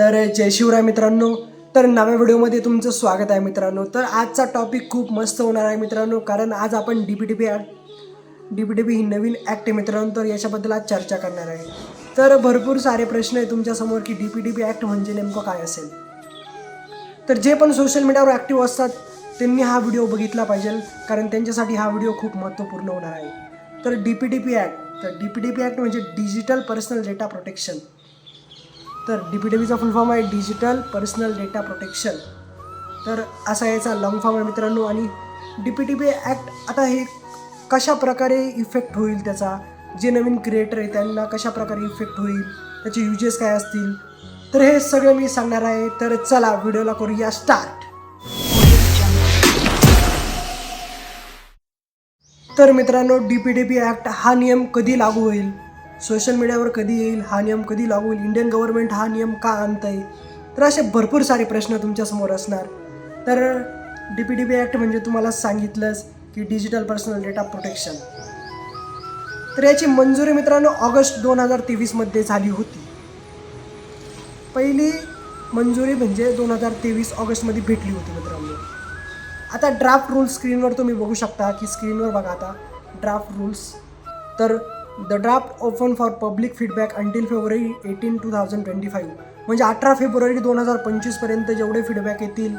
तर जय शिवराय मित्रांनो तर नव्या व्हिडिओमध्ये तुमचं स्वागत आहे मित्रांनो तर आजचा टॉपिक खूप मस्त होणार आहे मित्रांनो कारण आज आपण D P D P act D P D P ही नवीन ॲक्ट आहे मित्रांनो तर याच्याबद्दल आज चर्चा करणार आहे तर भरपूर सारे प्रश्न आहे तुमच्यासमोर की D P D P act म्हणजे नेमकं काय असेल तर जे पण सोशल मीडियावर ॲक्टिव्ह असतात त्यांनी हा व्हिडिओ बघितला पाहिजे कारण त्यांच्यासाठी हा व्हिडिओ खूप महत्त्वपूर्ण होणार आहे तर D P D P act तर D P D P act म्हणजे डिजिटल पर्सनल डेटा प्रोटेक्शन तर D P T full form आहे डिजिटल पर्सनल डेटा प्रोटेक्शन तर असा याचा लॉंग फॉर्म आहे मित्रांनो आणि D P T B act आता हे कशा प्रकारे इफेक्ट होईल त्याचा? जे नवीन क्रिएटर आहे त्यांना कशा प्रकारे इफेक्ट होईल? त्याचे युजेस काय असतील? तर हे सगळं मी सांगणार आहे. तर चला व्हिडिओला करूया स्टार्ट तर मित्रांनो D P D P act हा नियम कधी लागू होईल? सोशल मीडियावर कधी येईल हा नियम कधी लागू होईल इंडियन गव्हर्नमेंट हा नियम का आणता येईल तर असे भरपूर सारे प्रश्न तुमच्यासमोर असणार. तर D P D P act म्हणजे तुम्हाला सांगितलंच की डिजिटल पर्सनल डेटा प्रोटेक्शन तर याची मंजुरी मित्रांनो ऑगस्ट दोन हजार तेवीसमध्ये झाली होती. पहिली मंजुरी म्हणजे दोन हजार तेवीस ऑगस्टमध्ये भेटली होती मित्रांनो. आता ड्राफ्ट रूल्स स्क्रीनवर तुम्ही बघू शकता की स्क्रीनवर बघा आता. ड्राफ्ट रूल्स तर the draft open for public feedback until February eighteen two thousand twenty five म्हणजे अठरा फेब्रुवारी दोन हजार पंचवीसपर्यंत जेवढे फीडबॅक येतील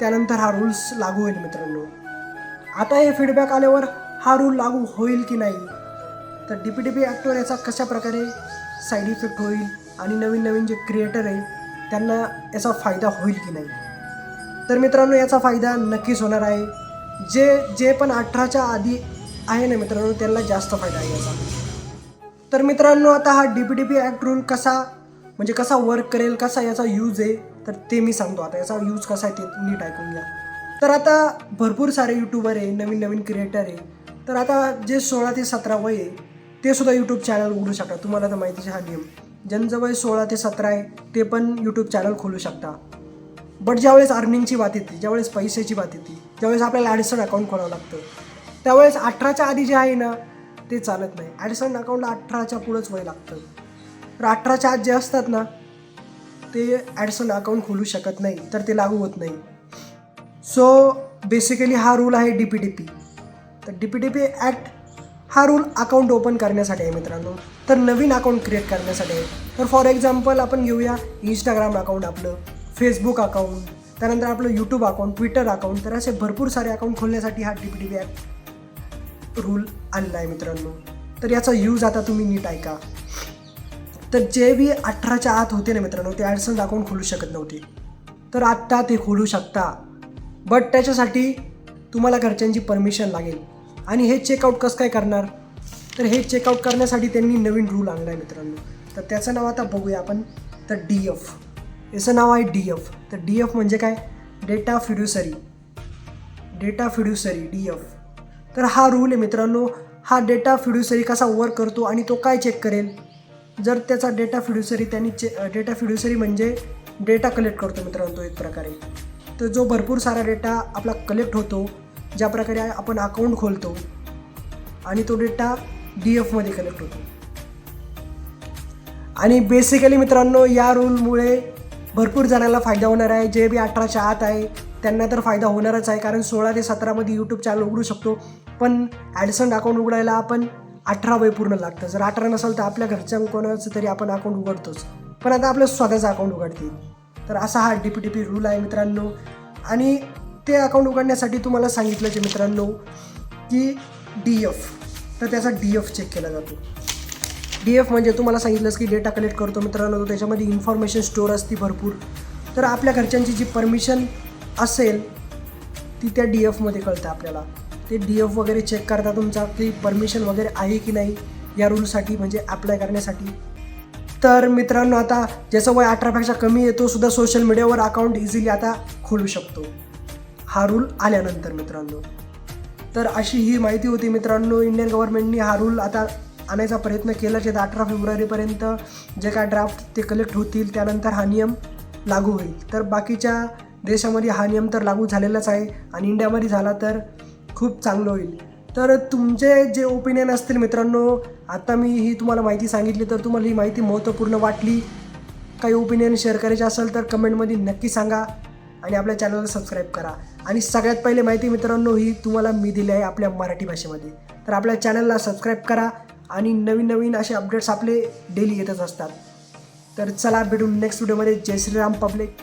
त्यानंतर हा रूल्स लागू होईल मित्रांनो. आता हे फीडबॅक आल्यावर हा रूल लागू होईल की नाही? तर डी पी डी पी ॲक्टवर याचा कशा प्रकारे साईड इफेक्ट होईल आणि नवीन नवीन जे क्रिएटर आहे त्यांना याचा फायदा होईल की नाही? तर मित्रांनो याचा फायदा नक्कीच होणार आहे. जे जे पण अठराच्या आधी आहे ना मित्रांनो त्यांना जास्त फायदा आहे याचा. तर मित्रांनो आता हा D P D P act rule कसा म्हणजे कसा वर्क करेल कसा याचा यूज आहे तर ते मी सांगतो. आता याचा यूज कसा आहे ते नीट ऐकून घ्या. तर आता भरपूर सारे यूट्यूबर आहे नवीन नवीन क्रिएटर आहे. तर आता जे सोळा ते सतरा वय आहे ते सुद्धा यूट्यूब चॅनल उघडू शकता. तुम्हाला तर माहितीच हा नियम. ज्यांचं वय सोळा ते सतरा आहे ते पण यूट्यूब चॅनल खोलू शकता. बट ज्यावेळेस अर्निंगची बात येते ज्यावेळेस पैशाची बात येते ज्यावेळेस आपल्याला ॲडिसन अकाउंट खोलावं लागतं त्यावेळेस अठराच्या आधी जे आहे ना ते चालत नाही. ॲडिसन अकाउंटला अठराच्या पुढंच वय लागतं. तर अठराच्या आत जे असतात ना ते ॲडिसन अकाउंट खोलू शकत नाही तर ते लागू होत नाही. सो बेसिकली हा रूल आहे डी पी डी पी तर D P D P act हा रूल अकाउंट ओपन करण्यासाठी आहे मित्रांनो. तर नवीन अकाउंट क्रिएट करण्यासाठी आहे. तर फॉर एक्झाम्पल आपण घेऊया इंस्टाग्राम अकाउंट आपलं फेसबुक अकाउंट त्यानंतर आपलं यूट्यूब अकाउंट ट्विटर अकाउंट तर असे भरपूर सारे अकाउंट खोलण्यासाठी हा D P D P act rule आणला आहे मित्रांनो. तर याचा यूज आता तुम्ही नीट ऐका. तर जे बी अठराच्या आत होते ना मित्रांनो ते ॲडसन्स अकाउंट खोलू शकत नव्हते. तर आत्ता ते खोलू शकता. बट त्याच्यासाठी तुम्हाला घरच्यांची परमिशन लागेल. आणि हे चेकआउट कसं काय करणार? तर हे चेकआउट करण्यासाठी त्यांनी नवीन रूल आणला आहे मित्रांनो. तर त्याचं नाव आता बघूया आपण. तर डी एफ याचं नाव आहे डी एफ तर डी एफ म्हणजे काय? Data fiduciary data fiduciary D F तर हा रूल आहे मित्रांनो हा डेटा फिड्युसरी कसा वर्क करतो आणि तो काय चेक करेल? जर त्याचा डेटा फिड्युसरी त्यांनी चे डेटा फिड्युसरी म्हणजे डेटा कलेक्ट करतो मित्रांनो तो एक प्रकारे. तर जो भरपूर सारा डेटा आपला कलेक्ट होतो ज्या प्रकारे आपण अकाउंट खोलतो आणि तो डेटा डी एफमध्ये कलेक्ट होतो. आणि बेसिकली मित्रांनो या रूलमुळे भरपूर जणांना फायदा होणार आहे. जे बी अठराच्या आत आहे त्यांना तर फायदा होणारच आहे कारण सोळा ते सतरामध्ये यूट्यूब चॅनल उघडू शकतो. पण ॲडसन अकाउंट उघडायला आपण अठरा वय पूर्ण लागतं. जर अठरा नसेल तर आपल्या घरच्या कोणाचं तरी आपण अकाउंट उघडतोच. पण आता आपलं स्वतःचं अकाउंट उघडतील. तर असा हा D P T P rule आहे मित्रांनो. आणि ते अकाउंट उघडण्यासाठी तुम्हाला सांगितलं की मित्रांनो की डी एफ तर त्याचा डी एफ चेक केला जातो. डी एफ म्हणजे तुम्हाला सांगितलंच की डेटा कलेक्ट करतो मित्रांनो. तो त्याच्यामध्ये इन्फॉर्मेशन स्टोअर असते भरपूर. तर आपल्या घरच्यांची जी परमिशन असेल ती त्या डी एफमध्ये कळतं आपल्याला. ते डी एफ वगैरे चेक करता तुमचा की परमिशन वगैरे आहे की नाही या रूलसाठी म्हणजे अप्लाय करण्यासाठी. तर मित्रांनो आता ज्याचं वय अठरापेक्षा कमी आहे तो सुद्धा सोशल मीडियावर अकाउंट इझिली आता खोलू शकतो. हा रूल आल्यानंतर मित्रांनो. तर अशी ही माहिती होती मित्रांनो इंडियन गव्हर्नमेंटनी हा रूल आता आणायचा प्रयत्न केला जे अठरा फेब्रुवारीपर्यंत जे काय ड्राफ्ट ते कलेक्ट होतील त्यानंतर हा नियम लागू होईल. तर बाकीच्या देशामध्ये हा नियम तर लागू झालेलाच आहे आणि इंडियामध्ये झाला तर खूप चांगलं होईल. तर तुमचे जे ओपिनियन असतील मित्रांनो आता मी ही तुम्हाला माहिती सांगितली तर तुम्हाला ही माहिती महत्त्वपूर्ण वाटली. काही ओपिनियन शेअर करायचे असेल तर कमेंटमध्ये नक्की सांगा आणि आपल्या चॅनलला सबस्क्राईब करा. आणि सगळ्यात पहिले माहिती मित्रांनो ही तुम्हाला मी दिली आहे आपल्या मराठी भाषेमध्ये. तर आपल्या चॅनलला सबस्क्राईब करा आणि नवीन नवीन असे अपडेट्स आपले डेली येतच असतात. तर चला भेटून नेक्स्ट व्हिडिओमध्ये जय श्रीराम पब्लिक